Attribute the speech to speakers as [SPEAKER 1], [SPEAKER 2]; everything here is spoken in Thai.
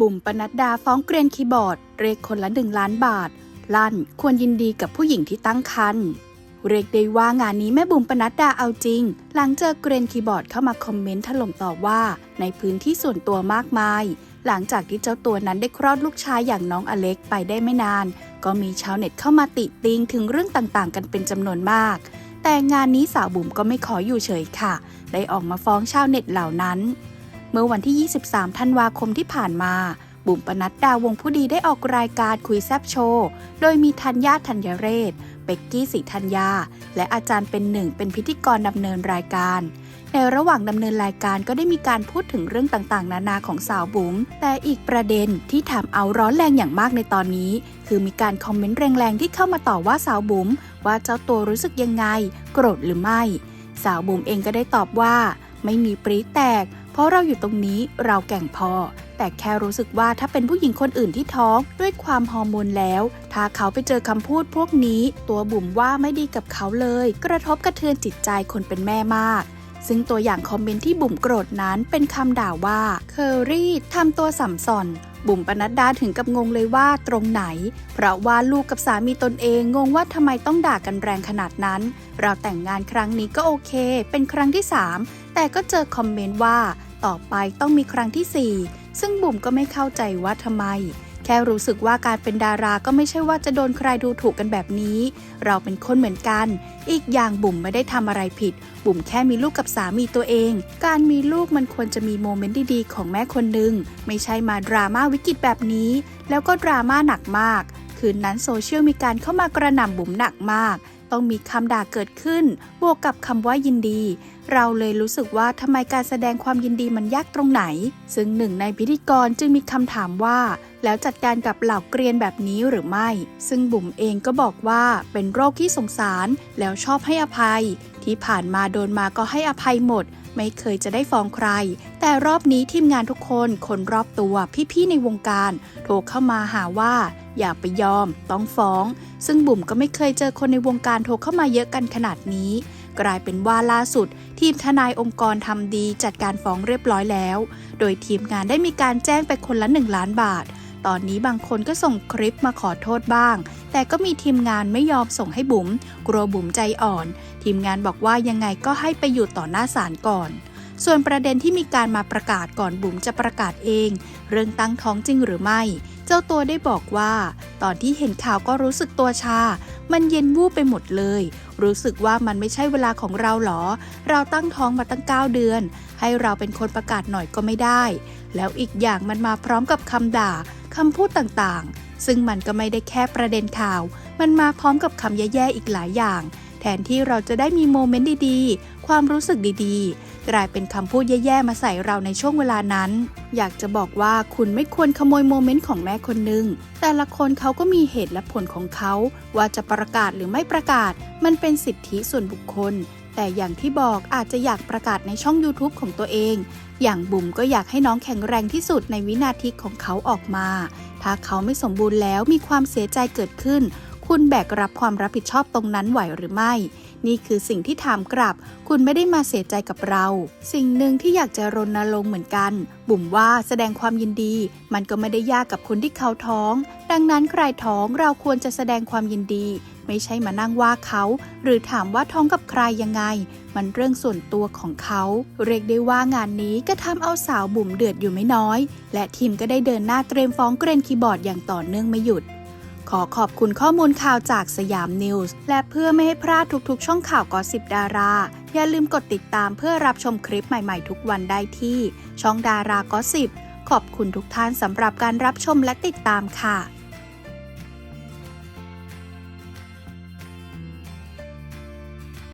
[SPEAKER 1] บุ๋มปนัดดาฟ้องเกรียนคีย์บอร์ด เรียกคนละหนึ่งล้านบาท ลั่นควรยินดีกับผู้หญิงที่ตั้งครรภ์เรียกได้ว่างานนี้แม่บุ๋มปนัดดาเอาจริง หลังเจอเกรียนคีย์บอร์ดเข้ามาคอมเมนต์ถล่มต่อว่า ในพื้นที่ส่วนตัวมากมาย หลังจากที่เจ้าตัวนั้นได้คลอดลูกชายอย่างน้องอเล็กไปได้ไม่นาน ก็มีชาวเน็ตเข้ามาติติงถึงเรื่องต่างๆ กันเป็นจำนวนมาก แต่งานนี้สาวบุ๋มก็ไม่ขออยู่เฉยค่ะ ได้ออกมาฟ้องชาวเน็ตเหล่านั้น เมื่อวันที่ 23 ธันวาคมที่ผ่านมา บุ๋มปนัดดาวงผู้ดีได้ออกรายการคุยแซบโชว์ โดยมีธัญญาธัญเรศเป็กกี้สีธัญญา และอาจารย์เป็นหนึ่งเป็นพิธีกรดำเนินรายการ ในระหว่างดำเนินรายการก็ได้มีการพูดถึงเรื่องต่างๆ นานาของสาวบุ๋ม แต่อีกประเด็นที่ถามเอาร้อนแรงอย่างมากในตอนนี้ คือมีการคอมเมนต์แรงๆที่เข้ามาต่อว่าสาวบุ๋มว่าเจ้าตัวรู้สึกยังไง โกรธหรือไม่ สาวบุ๋มเองก็ได้ตอบว่า ไม่มีปรีแตก ราะเราอยู่ตรงนี้เราแก่งพอ แต่แค่รู้สึกว่าถ้าเป็นผู้หญิงคนอื่นที่ท้องด้วยความฮอร์โมนแล้ว ถ้าเขาไปเจอคำพูดพวกนี้ ตัวบุ๋มว่าไม่ดีกับเขาเลย กระทบกระเทือนจิตใจคนเป็นแม่มากซึ่งตัวอย่างคอมเมนต์ที่บุ๋มโกรธนั้นเป็นคำด่าว่าเคอรี่ทำตัวสัมสอนบุ๋มปนัดดาถึงกับงงเลยว่าตรงไหน เพราะว่าลูกกับสามีตนเองงงว่าทำไมต้องด่ากันแรงขนาดนั้น เราแต่งงานครั้งนี้ก็โอเค เป็นครั้งที่ 3 แต่ก็เจอคอมเมนต์ว่า ต่อไปต้องมีครั้งที่ 4 ซึ่งบุ๋มก็ไม่เข้าใจว่าทำไม แค่รู้สึกว่าการเป็นดาราก็ไม่ใช่ว่าจะโดนใครดูถูกกันแบบนี้ เราเป็นคนเหมือนกัน อีกอย่างบุ๋มไม่ได้ทำอะไรผิด บุ๋มแค่มีลูกกับสามีตัวเอง การมีลูกมันควรจะมีโมเมนต์ดีๆของแม่คนหนึ่งไม่ใช่มาดราม่าวิกฤตแบบนี้ แล้วก็ดราม่าหนักมาก คืนนั้นโซเชียลมีการเข้ามากระหน่ำบุ๋มหนักมาก ต้องมีคำด่าเกิดขึ้น บวกกับคำว่ายินดี เราเลยรู้สึกว่าทำไมการแสดงความยินดีมันยากตรงไหน ซึ่งหนึ่งในพิธีกรจึงมีคำถามว่า แล้วจัดการกับเหล่าเกรียนแบบนี้หรือไม่ ซึ่งบุ๋มเองก็บอกว่าเป็นโรคที่สงสาร แล้วชอบให้อภัย ที่ผ่านมาโดนมาก็ให้อภัยหมด ไม่เคยจะได้ฟ้องใคร แต่รอบนี้ทีมงานทุกคน คนรอบตัวพี่ๆในวงการ โทรเข้ามาหาว่า อย่าไปยอม ต้องฟ้อง ซึ่งบุ๋มก็ไม่เคยเจอคนในวงการโทรเข้ามาเยอะกันขนาดนี้ กลายเป็นว่าล่าสุด ทีมทนายองค์กรทำดีจัดการฟ้องเรียบร้อยแล้ว โดยทีมงานได้มีการแจ้งไปคนละ 1 ล้านบาท ตอนนี้บางคนก็ส่งคลิปมาขอโทษบ้าง แต่ก็มีทีมงานไม่ยอมส่งให้บุ๋มกลัวบุ๋มใจอ่อน ทีมงานบอกว่ายังไงก็ให้ไปอยู่ต่อหน้าศาลก่อน ส่วนประเด็นที่มีการมาประกาศก่อนบุ๋มจะประกาศเอง เรื่องตั้งท้องจริงหรือไม่ เจ้าตัวได้บอกว่า ตอนที่เห็นข่าวก็รู้สึกตัวชา มันเย็นวูบไปหมดเลย รู้สึกว่ามันไม่ใช่เวลาของเราหรอ เราตั้งท้องมาตั้ง 9 เดือน ให้เราเป็นคนประกาศหน่อยก็ไม่ได้ แล้วอีกอย่างมันมาพร้อมกับคำด่าคำพูดต่างๆ ซึ่งมันก็ไม่ได้แค่ประเด็นข่าว มันมาพร้อมกับคำแย่ๆอีกหลายอย่าง แทนที่เราจะได้มีโมเมนต์ดีๆ ความรู้สึกดีๆ กลายเป็นคำพูดแย่ๆ มาใส่เราในช่วงเวลานั้น อยากจะบอกว่าคุณไม่ควรขโมยโมเมนต์ของแม่คนหนึ่ง แต่ละคนเขาก็มีเหตุและผลของเขา ว่าจะประกาศหรือไม่ประกาศ มันเป็นสิทธิส่วนบุคคล แต่อย่างที่บอกอาจจะอยากประกาศในช่อง YouTube ของตัวเอง อย่างบุ๋มก็อยากให้น้องแข็งแรงที่สุดในวินาทีของเขาออกมา ถ้าเขาไม่สมบูรณ์แล้วมีความเสียใจเกิดขึ้น คุณแบกรับความรับผิดชอบตรงนั้นไหวหรือไม่ นี่คือสิ่งที่ถามกลับ คุณไม่ได้มาเสียใจกับเรา สิ่งหนึ่งที่อยากจะรณรงค์เหมือนกัน บุ๋มว่าแสดงความยินดี มันก็ไม่ได้ยากกับคนที่เขาท้อง ดังนั้นใครท้องเราควรจะแสดงความยินดี ไม่ใช่มานั่งว่าเขา หรือถามว่าท้องกับใครยังไง มันเรื่องส่วนตัวของเขา เรียกได้ว่างานนี้ก็ทำเอาสาวบุ๋มเดือดอยู่ไม่น้อย และทีมก็ได้เดินหน้าเตรียมฟ้องเกรนคีย์บอร์ดอย่างต่อเนื่องไม่หยุด ขอขอบคุณข้อมูลข่าวจากสยามนิวส์ และเพื่อไม่ให้พลาดทุกๆ ช่องข่าวกอสิบดารา อย่าลืมกดติดตามเพื่อรับชมคลิปใหม่ๆ ทุกวันได้ที่ ช่องดารากอสิบขอบคุณทุกท่านสำหรับการรับชมและติดตามค่ะ